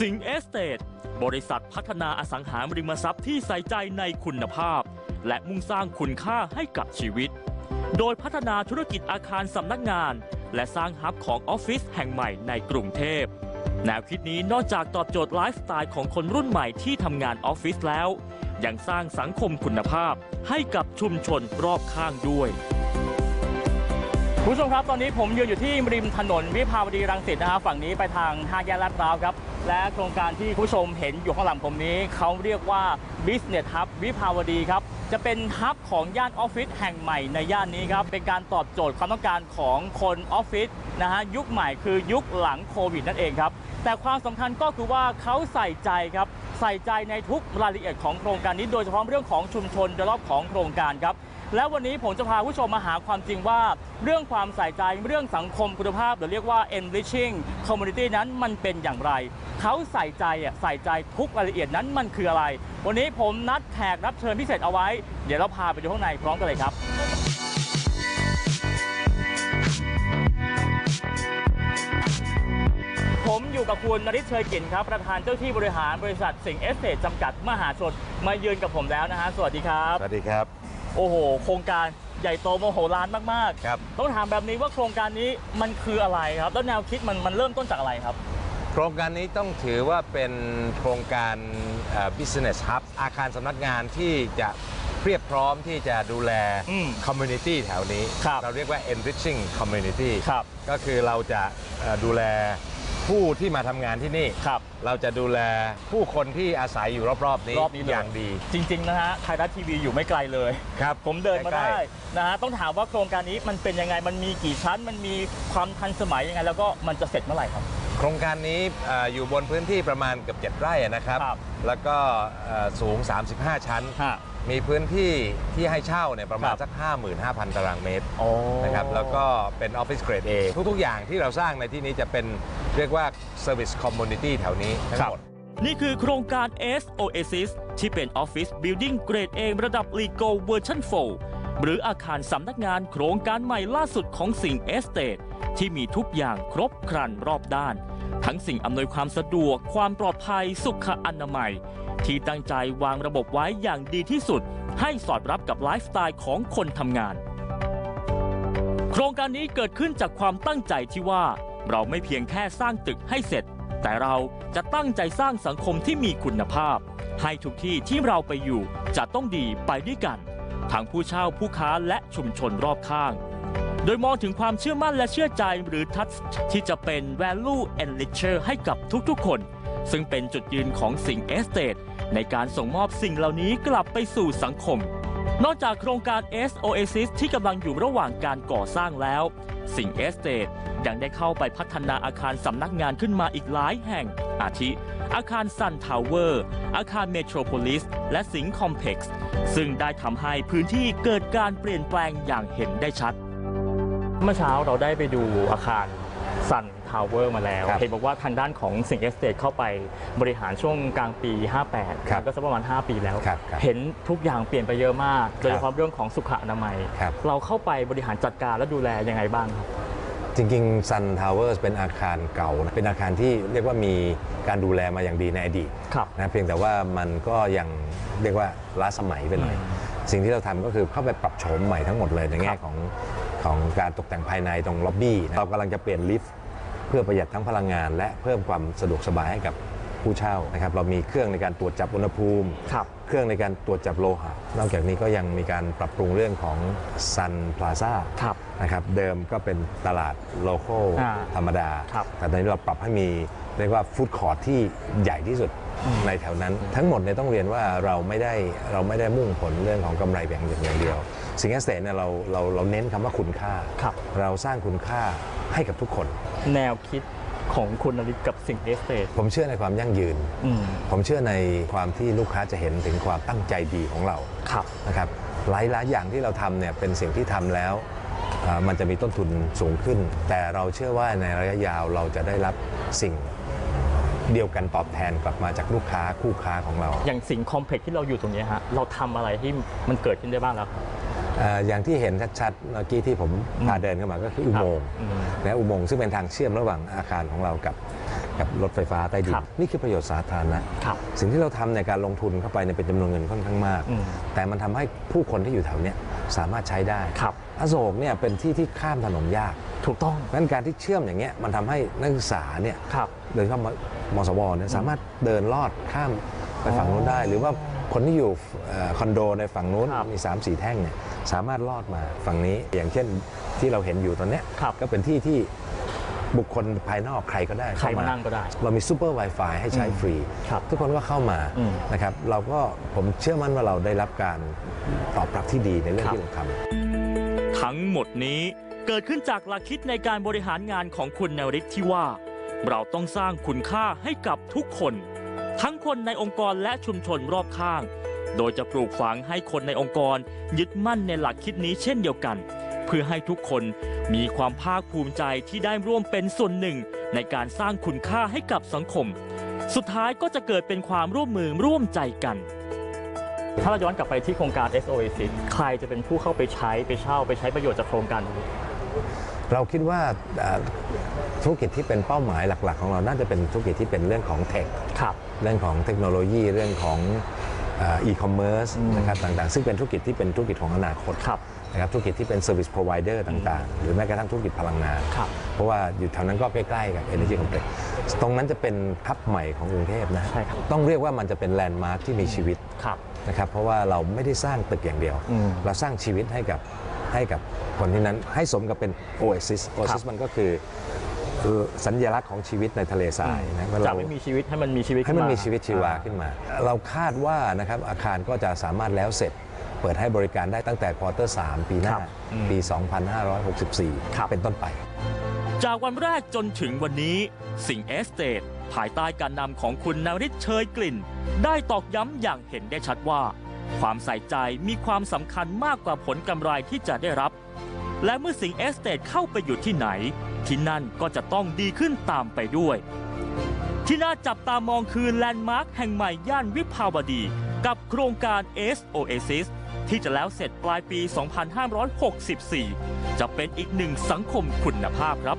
สิงเอสเตทบริษัทพัฒนาอสังหาริมทรัพย์ที่ใส่ใจในคุณภาพ และมุ่งสร้างคุณค่าให้กับชีวิต โดยพัฒนาธุรกิจอาคารสำนักงาน และสร้างฮับของออฟฟิศแห่งใหม่ในกรุงเทพ แนวคิดนี้นอกจากตอบโจทย์ไลฟ์สไตล์ของคนรุ่นใหม่ที่ทำงานออฟฟิศแล้ว ยังสร้างสังคมคุณภาพให้กับชุมชนรอบข้างด้วย คุณผู้ชมครับตอนนี้ผมยืนอยู่ที่ริมถนนวิภาวดีรังสิตนะครับฝั่งนี้ไปทางห้าแยกลาดพร้าวครับ และโครงการที่คุณผู้ชมเห็นอยู่ข้างหลังผมนี้ เขาเรียกว่า Business Hub วิภาวดีครับ จะเป็นฮับของย่านออฟฟิศแห่งใหม่ในย่านนี้ครับ เป็นการตอบโจทย์ความต้องการของคนออฟฟิศนะฮะยุคใหม่คือยุคหลังโควิดนั่นเองครับ แต่ความสำคัญก็คือว่าเขาใส่ใจครับใส่ใจในทุกรายละเอียดของโครงการนี้โดยเฉพาะเรื่องของชุมชนโดยรอบของโครงการครับ แล้ววันนี้ผมจะพาผู้ชมมาหาความจริงว่า เรื่องความใส่ใจเรื่องสังคมคุณภาพหรือเรียกว่า enriching community นั้นมันเป็นอย่างไร เขาใส่ใจอะใส่ใจทุกรายละเอียดนั้นมันคืออะไร วันนี้ผมนัดแขกรับเชิญพิเศษเอาไว้ เดี๋ยวเราพาไปดูข้างในพร้อมกันเลยครับผมอยู่กับคุณนริศเชยกินครับ ประธานเจ้าที่บริหารบริษัทสิงห์เอสเตจจำกัดมหาชนมายืนกับผมแล้วนะฮะ สวัสดีครับ สวัสดีครับ โอ้โห โครงการใหญ่โตโมโหลานมากครับๆต้องถามแบบนี้ว่าโครงการนี้มันคืออะไรครับ แล้วแนวคิดมันมันเริ่มต้นจากอะไรครับ โครงการนี้ต้องถือว่าเป็นโครงการเอ่อ business hub อาคารสำนักงานที่จะเพียบพร้อมที่จะดูแล อืม community แถวนี้ ครับเราเรียกว่า enriching community ครับก็คือเราจะเอ่อดูแล ผู้ที่มาทำงานที่นี่ ครับ เราจะดูแลผู้คนที่อาศัยอยู่รอบๆนี้รอบนี้เลยอย่างดี จริง ๆ นะฮะไทยรัฐทีวีอยู่ไม่ไกลเลย ครับผมเดินมาใกล้ได้ๆนะฮะต้องถามว่าโครงการนี้มันเป็นยังไงมันมีกี่ชั้น มันมีความทันสมัยยังไง แล้วก็มันจะเสร็จเมื่อไหร่ครับโครงการนี้เอ่ออยู่บนพื้นที่ประมาณเกือบ7ไร่นะครับ ครับ แล้วก็เอ่อสูง 35 ชั้น ฮะ มีพื้นที่ที่ให้เช่าเนี่ยประมาณครับ สัก 55,000 ตารางเมตร โอ้ นะครับแล้วก็เป็นออฟฟิศเกรด A ทุก ๆ อย่างที่เราสร้างในที่นี้จะเป็น เรียกว่า Service Community แถวนี้ทั้งหมด นี่คือโครงการ S Oasis ที่เป็นออฟฟิศบิลดิ่งเกรด A ระดับ Legal Version 4 หรืออาคารสำนักงานโครงการใหม่ล่าสุดของสิ่งเอสเตทที่มีทุกอย่างครบครันรอบด้าน ทั้งสิ่งอำนวยความสะดวก ความปลอดภัยสุขอนามัย ที่ตั้งใจวางระบบไว้อย่างดีที่สุด ให้สอดรับกับไลฟ์สไตล์ของคนทำงาน โครงการนี้เกิดขึ้นจากความตั้งใจที่ว่า เราไม่เพียงแค่สร้างตึกให้เสร็จ แต่เราจะตั้งใจสร้างสังคมที่มีคุณภาพ ให้ทุกที่ที่เราไปอยู่จะต้องดีไปด้วยกัน ทั้งผู้เช่าผู้ค้าและชุมชนรอบข้าง โดยมองถึงความเชื่อมั่นและเชื่อใจหรือทัศที่จะเป็น value enricher ให้กับทุกๆ คน ซึ่งเป็นจุดยืนของสิ่งเอสเตทในการส่งมอบสิ่งเหล่านี้กลับไปสู่สังคม นอกจากโครงการ S Oasis ที่กำลังอยู่ระหว่างการก่อสร้างแล้ว สิ่งเอสเตทยังได้เข้าไปพัฒนาอาคารสำนักงานขึ้นมาอีกหลายแห่ง อาทิ อาคารซันทาวเวอร์ อาคารเมโทรโพลิส และสิงห์คอมเพล็กซ์ ซึ่งได้ทำให้พื้นที่เกิดการเปลี่ยนแปลงอย่างเห็นได้ชัด เมื่อเช้าเราได้ไปดูอาคาร ซันทาวเวอร์มาแล้ว ครับเห็นบอกว่าทางด้านของสิงห์เอสเตทเข้าไปบริหารช่วงกลางปี 58 ครับก็สักประมาณ 5 ปีแล้ว ครับครับเห็นทุกอย่างเปลี่ยนไปเยอะมาก โดยเฉพาะเรื่องของสุขอนามัย ครับ เราเข้าไปบริหารจัดการและดูแลยังไงบ้างครับ จริงๆ Sun Towers เป็นอาคารเก่านะเป็นอาคารที่เรียกว่ามีการดูแลมาอย่างดีในอดีตครับ นะเพียงแต่ว่ามันก็ยังเรียกว่าล้าสมัยไปหน่อยอืมสิ่งที่เราทำก็คือเข้าไปปรับโฉมใหม่ทั้งหมดเลยในคแง่รับของ ของการตกแต่งภายในตรงล็อบบี้เรากำลังจะเปลี่ยนลิฟต์เพื่อประหยัดทั้งพลังงาน และเพิ่มความสะดวกสบายให้กับ ผู้เช่านะครับเรามีเครื่องในการตรวจจับอุณหภูมิครับเครื่องในการตรวจจับโลหะ นอกจากนี้ก็ยังมีการปรับปรุงเรื่องของ Sun Plaza ครับนะครับเดิมก็เป็นตลาดโลโก้อ่าธรรมดาครับแต่ตอนนี้เราปรับให้มีเรียกว่าฟู้ดคอร์ทที่ใหญ่ที่สุดในแถวนั้น ทั้งหมดเนี่ยต้องเรียนว่าเราไม่ได้เราไม่ได้มุ่งผลเรื่องของกำไรเพียงอย่างเดียว สิ่งแอสเซทเนี่ยเราเราเราเน้นคำว่าคุณค่าครับเราสร้างคุณค่าให้กับทุกคน แนวคิด ของคุณนริศกับสิ่งเอสเตทผมเชื่อในความยั่งยืน อืม ผมเชื่อในความที่ลูกค้าจะเห็นถึงความตั้งใจดีของเราครับ นะครับหลายหลายอย่างที่เราทำเนี่ยเป็นสิ่งที่ทำแล้วอ่ามันจะมีต้นทุนสูงขึ้น แต่เราเชื่อว่าในระยะยาวเราจะได้รับสิ่งเดียวกันตอบแทนกลับมาจากลูกค้าคู่ค้าของเรา อย่างสิงห์คอมเพล็กซ์ที่เราอยู่ตรงนี้ฮะ เราทำอะไรที่มันเกิดขึ้นได้บ้างแล้วครับ อ่าอย่างที่เห็นชัดๆเมื่อกี้ที่ผมพาเดินเข้ามาก็คืออุโมงค์อืมและอุโมงค์ซึ่งเป็นทางเชื่อมระหว่างอาคารของเรากับกับรถไฟฟ้าใต้ดินครับนี่คือประโยชน์สาธารณะครับสิ่งที่เราทำในการลงทุนเข้าไปเนี่ยเป็นจำนวนเงินค่อนข้างมากอืมแต่มันทำให้ผู้คนที่อยู่แถวเนี้ยสามารถใช้ได้ครับอโศกเนี่ยเป็นที่ที่ข้ามถนนยาก ถูกต้องนั้นการที่เชื่อมอย่างเงี้ยมันทำให้นักศึกษาเนี่ยครับโดยเฉพาะมสวเนี่ยสามารถเดินลอดข้ามไปฝั่งนู้นได้หรือว่า คนที่อยู่เอ่อคอนโดในฝั่งนู้นครับมี3ามสี่แท่งเนี่ยสามารถลอดมาฝั่งนี้ อย่างเช่นที่เราเห็นอยู่ตอนเนี้ยครับก็เป็นที่ที่บุคคลภายนอกใครก็ได้ใครเข้มานั่งก็ได้ เรามีซูเปอร์ Wi-Fi ให้ใช้ฟรีครับทุกคนก็เข้ามาอืมนะครับเราก็ผมเชื่อมั่นว่าเราได้รับการตอบรับที่ดีในเรื่องครับที่เราทำทั้งหมดนี้เกิดขึ้นจากหลักคิดในการบริหารงานของคุณนริศที่ว่า เราต้องสร้างคุณค่าให้กับทุกคน ทั้งคนในองค์กรและชุมชนรอบข้าง โดยจะปลูกฝังให้คนในองค์กรยึดมั่นในหลักคิดนี้เช่นเดียวกัน เพื่อให้ทุกคนมีความภาคภูมิใจที่ได้ร่วมเป็นส่วนหนึ่ง ในการสร้างคุณค่าให้กับสังคม สุดท้ายก็จะเกิดเป็นความร่วมมือร่วมใจกันถ้าเราย้อนกลับไปที่โครงการ SOAC ใครจะเป็นผู้เข้าไปใช้ไปเช่าไปใช้ประโยชน์จากโครงการนี้ เราคิดว่าเอ่อธุรกิจที่เป็นเป้าหมายหลัก ๆ ของเราน่าจะเป็นธุรกิจที่เป็นเรื่องของเทคครับเรื่องของเทคโนโลยีเรื่องของอีคอมเมิร์ซอืมนะครับต่างๆ ซึ่งเป็นธุรกิจที่เป็นธุรกิจของอนาคตครับนะครับธุรกิจที่เป็นเซอร์วิสพรอไวเดอร์ต่างๆ หรือแม้กระทั่งธุรกิจพลังงานครับเพราะว่าอยู่แถวนั้นก็ใกล้ๆกับ Energy Complex ตรงนั้นจะเป็นทับใหม่ของกรุงเทพนะใช่ครับต้องเรียกว่ามันจะเป็นแลนด์มาร์คที่มีชีวิตครับนะครับเพราะว่าเราไม่ได้สร้างตึกอย่างเดียวอืมเราสร้างชีวิตให้กับ ให้กับคนที่นั้นให้สมกับเป็น Oasis Oasis มันก็คือคือสัญลักษณ์ของชีวิตในทะเลทรายนะว่าจะเราไม่มีชีวิตให้มันมีชีวิตให้มันขึ้ามีชีวิตชีวาขึ้นมา เราคาดว่านะครับอาคารก็จะสามารถแล้วเสร็จ เปิดให้บริการได้ตั้งแต่ควอเตอร์3ปีหน้าครับอืมปีครับ2564 เป็นต้นไป จากวันแรกจนถึงวันนี้สิ่งเอสเตทภายใต้การนำของคุณนริศเชยกลิ่น ได้ตอกย้ำอย่างเห็นได้ชัดว่า ความใส่ใจมีความสำคัญมากกว่าผลกำไรที่จะได้รับ และเมื่อสิงเอสเตทเข้าไปอยู่ที่ไหน ที่นั่นก็จะต้องดีขึ้นตามไปด้วย ที่น่าจับตามองคือแลนด์มาร์คแห่งใหม่ย่านวิภาวดี กับโครงการ S Oasis ที่จะแล้วเสร็จปลายปี 2564 จะเป็นอีกหนึ่งสังคมคุณภาพครับ